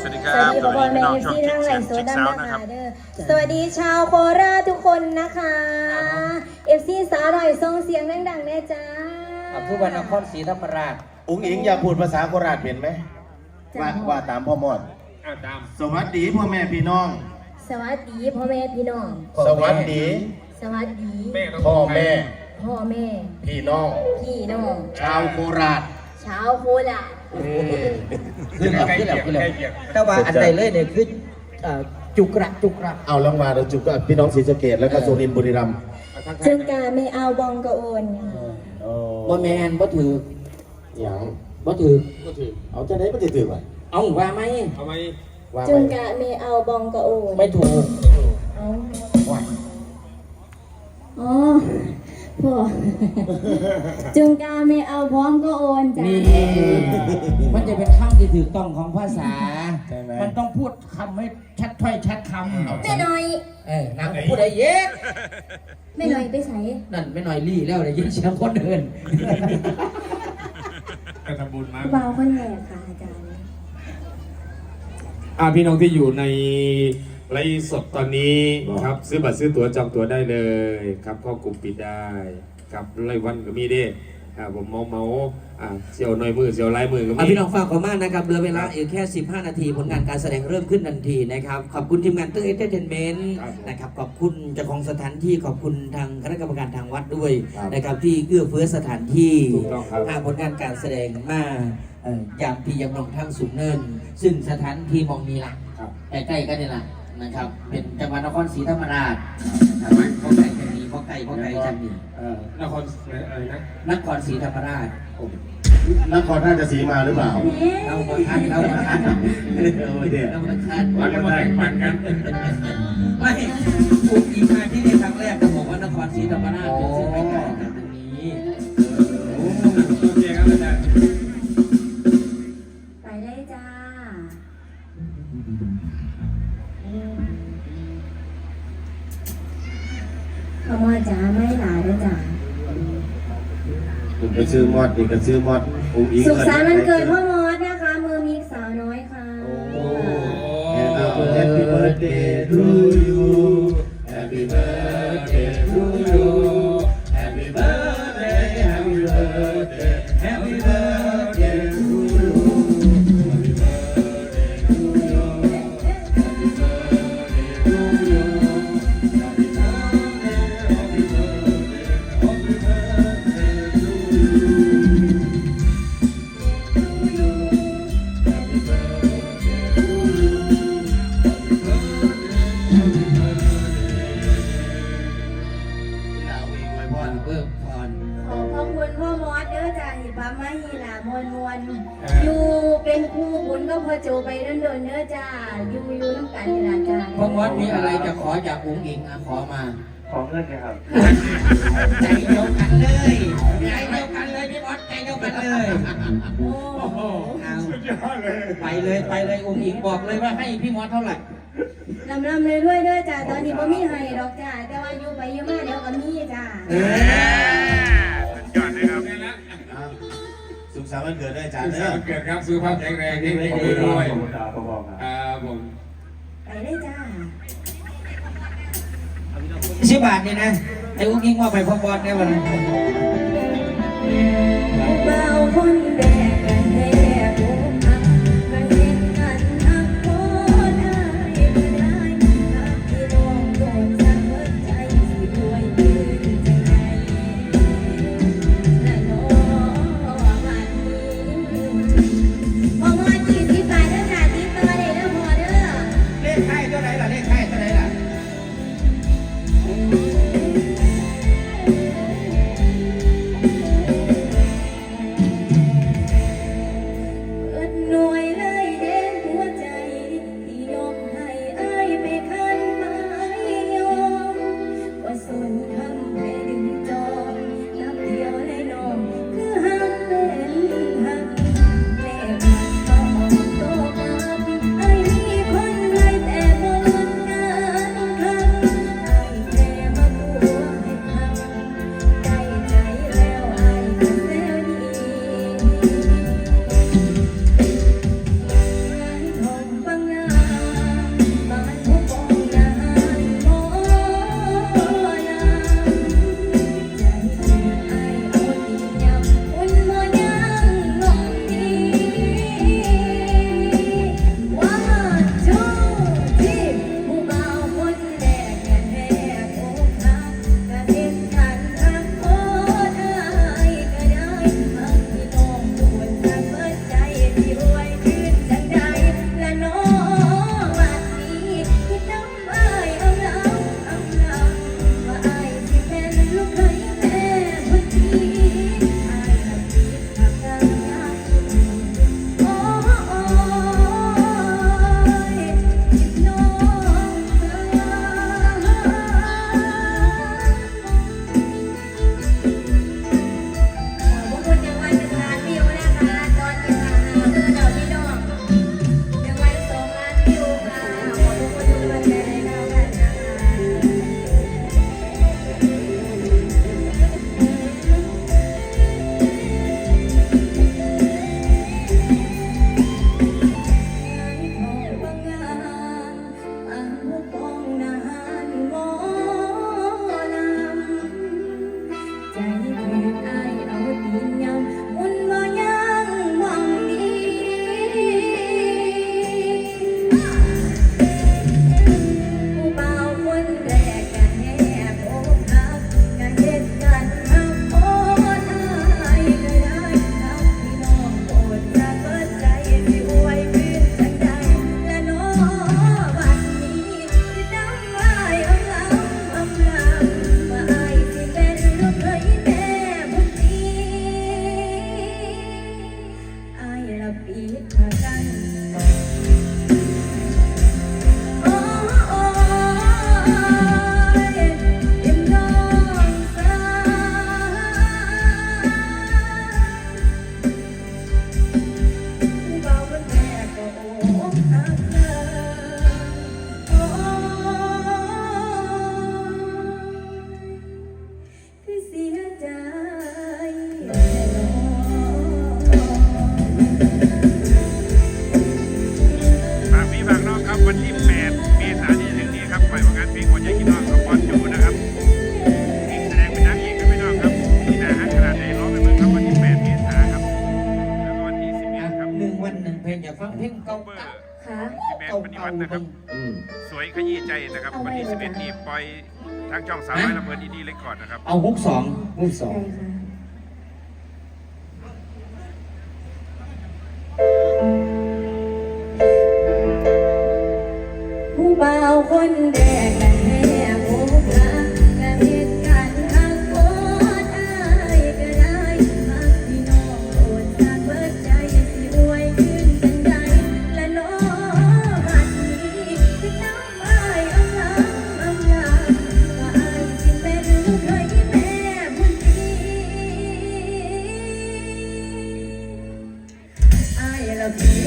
สวัสดีครับสวัสดีพ่อพ่อแม่สวัสดีที่พี่น้ทั้องงไหลฟ์สดช่ด้าองน Chick ห Sound นะครับน้าเด้อสวัสดีชาวโคราชทุกคนนะคะเอฟซีสาวหน่อยส่งเสียงดังๆแน่จ้าอำเภอวันนครศรีธรรมราชอุ้งอิงอยากพูดภาษาโคราชเป็นไหมว่าว่าตามพ่อมอดอ่าตามสวัสดีพ่อแม่พี่น้อง สวัสดีพ่อแม่พี่น้อง สวัสดี สวัสดีแม่ต้องพ่อแม่ พ่อแม่ พี่น้อง พี่น้อง ชาวโคราช ชาวโคราช ขึ้นแล้วใกล้ขึ้นเคีแล้วยงขึ้นแล้วใกล้เคียงแต่ว่าอันใดเลยเนี่ยคือเอ่อจุกระจุกระ เอาลังมาเราจุกกับพี่น้องศรีสะเกดแล้วก็สุรินทร์บุรีรัมย์จึงการไม่เอาบองกระโอนบ่แมนบ่ถืออย่างบ่ถือเอาจะได้ไม่ติดตื่นวะเอาว่าไหมเอาไหมว่าจึงไปการไม่เอาบองกระโอนไม่ถูกเอาว่าอ๋อ พ่อจึงการไม่เอาพร้อมก็โอนจ้ะนี่มันจะเป็นคำที่ถูกต้องของภาษามันต้องพูดคำให้ชัดถ้อยชัดคำแม่หน่อย เอ้ยนางพูดอะไรเยอะแม่หน่อยไปใส่นั่นไม่หน่อยลี่แล้วเลยยินเสียงคนเดินไปทำบุญมา เบาคนแรกค่ะอาจารย์ อ่าพี่น้องที่อยู่ใน ไลฟ์สดตอนนี้ครับ ซื้อบัตรซื้อตั๋วจองตั๋วได้เลยครับเข้ากลุ่มปิดได้ครับรายวันก็มีเด้อ่าผมเมาเมาอ่าเสียวหน่อยมือเสียวลายมือก็อะมีพี่น้องฝากขอบมากนะครับเหลือเวลาอีกแค่ 15 นาที ผลงานการแสดงเริ่มขึ้นทันทีนะครับ ขอบคุณทีมงานเตอร์เอเจนเมนต์นะครับ ขอบคุณเจ้าของสถานที่ขอบคุณทางคณะกรรมการทางวัดด้วยนะครับ ที่เอื้อเฟื้อสถานที่ถูกต้องครับ หาผลงานการแสดงมาเอ่ออย่างพี่ยังลองทั้งสูงเนิน ซึ่งสถานที่มองนี้ล่ะครับ ใกล้ๆกันนี่แหละ นะครับ เป็นจังหวัดนครศรีธรรมราชนะครับพ่อไก่จันนีพ่อไก่พ่อไก่จันนีเอ่อนครอะไรนะนครศรีธรรมราชนครราชสีมาหรือเปล่าเราบนทันเราบนทันโอเคเราบนทันมันก็แตกปั่นกันไม่ถูกอีกมา ขโมยจ้าไม่หลายด้วยจ้าผมไปซื้อมอดนี่ก็ซื้อมอดอุ้งอิงสุขสันต์วันเกิดพ่อมอสนะคะ มือมีสาวน้อยค่ะ Happy birthday to อยู่เป็นครูบุญก็พอโจไปเดินเดินๆเด้อจ้า อยู่อยู่น้ำกันนี่ล่ะจ้าพ่อมดมีอะไรจะขอจากอุ้งอิงอะขอมา ขอเงินนะครับใจเดียวกันเลยใจเดียวกันเลยพี่มดใจเดียวกันเลยโอ้เอาไปเลยไปเลยอุ้งอิงบอกเลยว่าให้พี่มดเท่าไหร่ลำลำเลยด้วยเด้อจ้าตอนนี้พ่มีให้ดอกจ้าแต่ว่าอยู่ไปอยู่มาเดี๋ยวก็มีจ้า ขสันต์วันเกิดด้วยอาจารสุย์ขเนสันอะต์วันเกิดครับสุขภาพแข็งแรงที่ขดีอบคุณด้วยขอบคุณครับขอบคุณครับอ่าผมไปได้จ้าสิบบาทนี่นะไอ้อุ้งอิงว่าไปพ่อบอลได้วันนั้น เบาคนแรก เบอร์ฮะพี่แมนปฏิวัตินะครับสวยขยี้ใจนะครับ วันที่11นี้ปล่อยทางช่องสามร้อยละเบิดอิดี้เล็กก่อนนะครับ เอาฮุกสองฮุกสอง ผู้บ่าวคนเดิ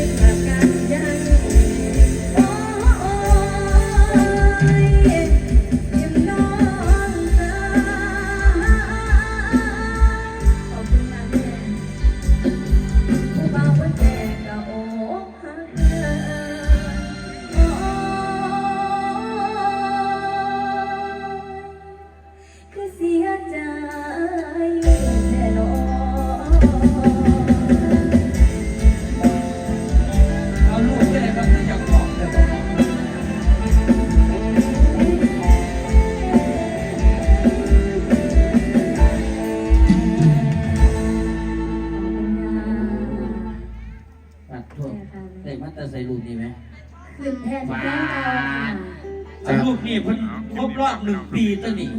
Gracias. รูปนี่เพิ่นครบรอบหนึ่งปีตัวนี่